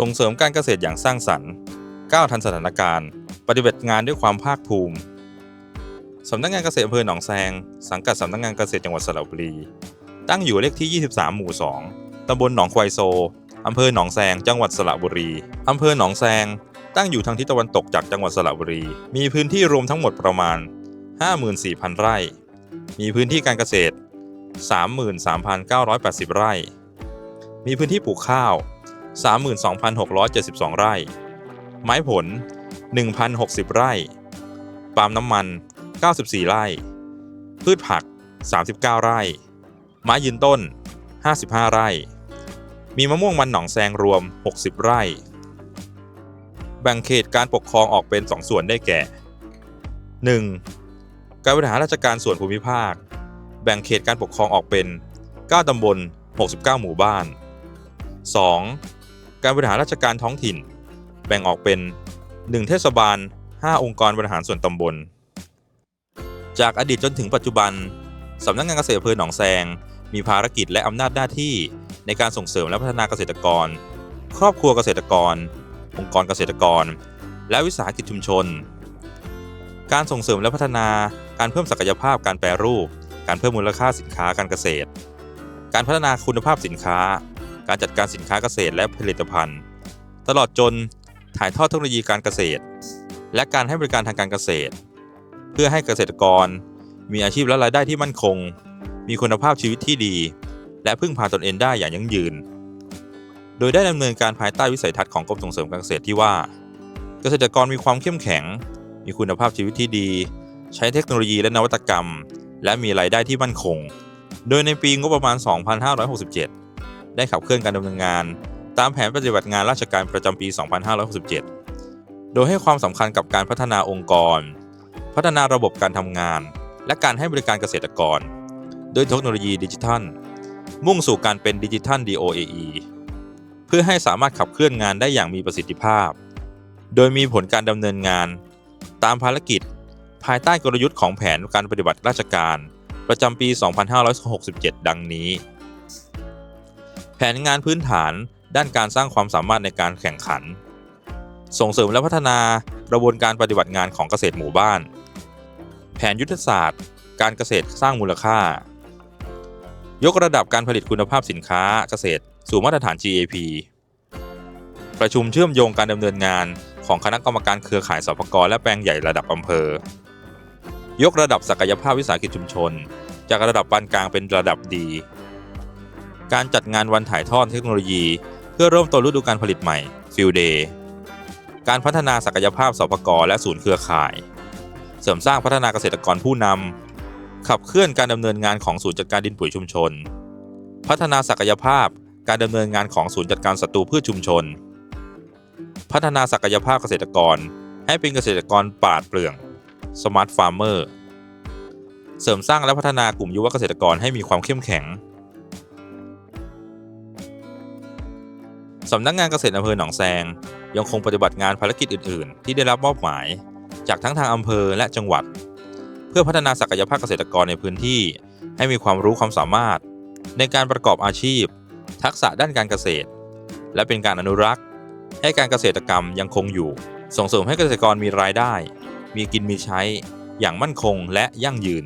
ส่งเสริมการเกษตรอย่างสร้างสรรค์ก้าวทันสถานการณ์ ปฏิบัติงานด้วยความภาคภูมิสำนักงานเกษตรอำเภอหนองแซง สังกัดสำนักงานเกษตรจังหวัดสระบุรี ตั้งอยู่เลขที่ 23 หมู่ 2 ตำบลหนองควายโซ อำเภอหนองแซง จังหวัดสระบุรี อำเภอหนองแซง ตั้งอยู่ทางทิศตะวันตกจากจังหวัดสระบุรี มีพื้นที่รวมทั้งหมดประมาณ 54,000 ไร่ มีพื้นที่การเกษตร 33,980 ไร่ มีพื้นที่ปลูกข้าว 32,672 ไร่ ไม้ผล 1,060 ไร่ ปาล์มน้ำมัน 94 ไร่ พืชผัก 39 ไร่ ไม้ยืนต้น 55 ไร่ มีมะม่วงมันหนองแซงรวม 60 ไร่ แบ่งเขตการปกครองออกเป็น 2 ส่วนได้แก่ 1. การบริหารราชการส่วนภูมิภาค แบ่งเขตการปกครองออกเป็น 9 ตำบล 69 หมู่บ้าน 2. การบริหารราชการท้องถิ่น แบ่งออกเป็น 1 เทศบาล 5 องค์กรบริหารส่วนตำบล จากอดีตจนถึงปัจจุบันสำนักงานเกษตรอำเภอหนองแซง มีภารกิจและอำนาจหน้าที่ในการส่งเสริมและพัฒนาเกษตรกร ครอบครัวเกษตรกร องค์กรเกษตรกร และวิสาหกิจชุมชน การส่งเสริมและพัฒนาการเพิ่มศักยภาพการแปรรูป การเพิ่มมูลค่าสินค้าการเกษตร การพัฒนาคุณภาพสินค้า การจัดการสินค้าเกษตรและผลิตภัณฑ์ ตลอดจนถ่ายทอดเทคโนโลยีการเกษตร และการให้บริการทางการเกษตร เพื่อให้เกษตรกร มีอาชีพและรายได้ที่มั่นคง มีคุณภาพชีวิตที่ดี และพึ่งพาตนเองได้อย่างยั่งยืน โดยได้ดำเนินการภายใต้วิสัยทัศน์ของกรมส่งเสริมการเกษตรที่ว่า เกษตรกรมีความเข้มแข็ง มีคุณภาพชีวิตที่ดี ใช้เทคโนโลยีและนวัตกรรม และมีรายได้ที่มั่นคง โดยในปีงบประมาณ 2567 ได้ขับเคลื่อนการดำเนินงาน ตามแผนปฏิบัติงานราชการประจำปี 2567 โดยให้ความสำคัญกับการพัฒนาองค์กร พัฒนาระบบการทำงาน และการให้บริการเกษตรกร ด้วยเทคโนโลยีดิจิทัล มุ่งสู่การเป็นดิจิทัล DOAE เพื่อให้สามารถขับเคลื่อนงานได้อย่างมีประสิทธิภาพ โดยมีผลการดำเนินงาน ตามภารกิจ ภายใต้กลยุทธ์ของแผนการปฏิบัติราชการประจำปี 2567 ดังนี้ แผนงานพื้นฐานด้านการสร้างความสามารถในการแข่งขัน ส่งเสริมและพัฒนากระบวนการปฏิบัติงานของเกษตรหมู่บ้าน แผนยุทธศาสตร์ การเกษตรสร้างมูลค่า ยกระดับการผลิตคุณภาพสินค้าเกษตร สู่มาตรฐาน GAP ประชุมเชื่อมโยงการดำเนินงานของคณะกรรมการเครือข่ายสปกและแปลงใหญ่ระดับอำเภอ ยกระดับศักยภาพวิสาหกิจชุมชน จากระดับปานกลางเป็นระดับดี การจัดงานวันถ่ายทอดเทคโนโลยี เพื่อเริ่มต้นฤดูการผลิตใหม่ Field Day การพัฒนาศักยภาพสปกรและศูนย์เครือข่าย เสริมสร้างพัฒนาเกษตรกรผู้นำขับเคลื่อนการดำเนินงานของศูนย์จัดการดินปุ๋ยชุมชน พัฒนาศักยภาพการดำเนินงานของศูนย์จัดการศัตรูพืชชุมชน พัฒนาศักยภาพเกษตรกร ให้เป็นเกษตรกรปราดเปรื่อง Smart Farmer เสริมสร้างและพัฒนากลุ่มยุวเกษตรกรให้มีความเข้มแข็ง สำนักงานเกษตรอำเภอหนองแซง ยังคงปฏิบัติงานภารกิจอื่น ๆ ที่ได้รับมอบหมาย จากทั้งทางอำเภอและจังหวัด เพื่อพัฒนาศักยภาพเกษตรกรในพื้นที่ ให้มีความรู้ความสามารถ ในการประกอบอาชีพ ทักษะด้านการเกษตร และเป็นการอนุรักษ์ ให้การเกษตรกรรมยังคงอยู่ ส่งเสริมให้เกษตรกรมีรายได้ มีกินมีใช้ อย่างมั่นคงและยั่งยืน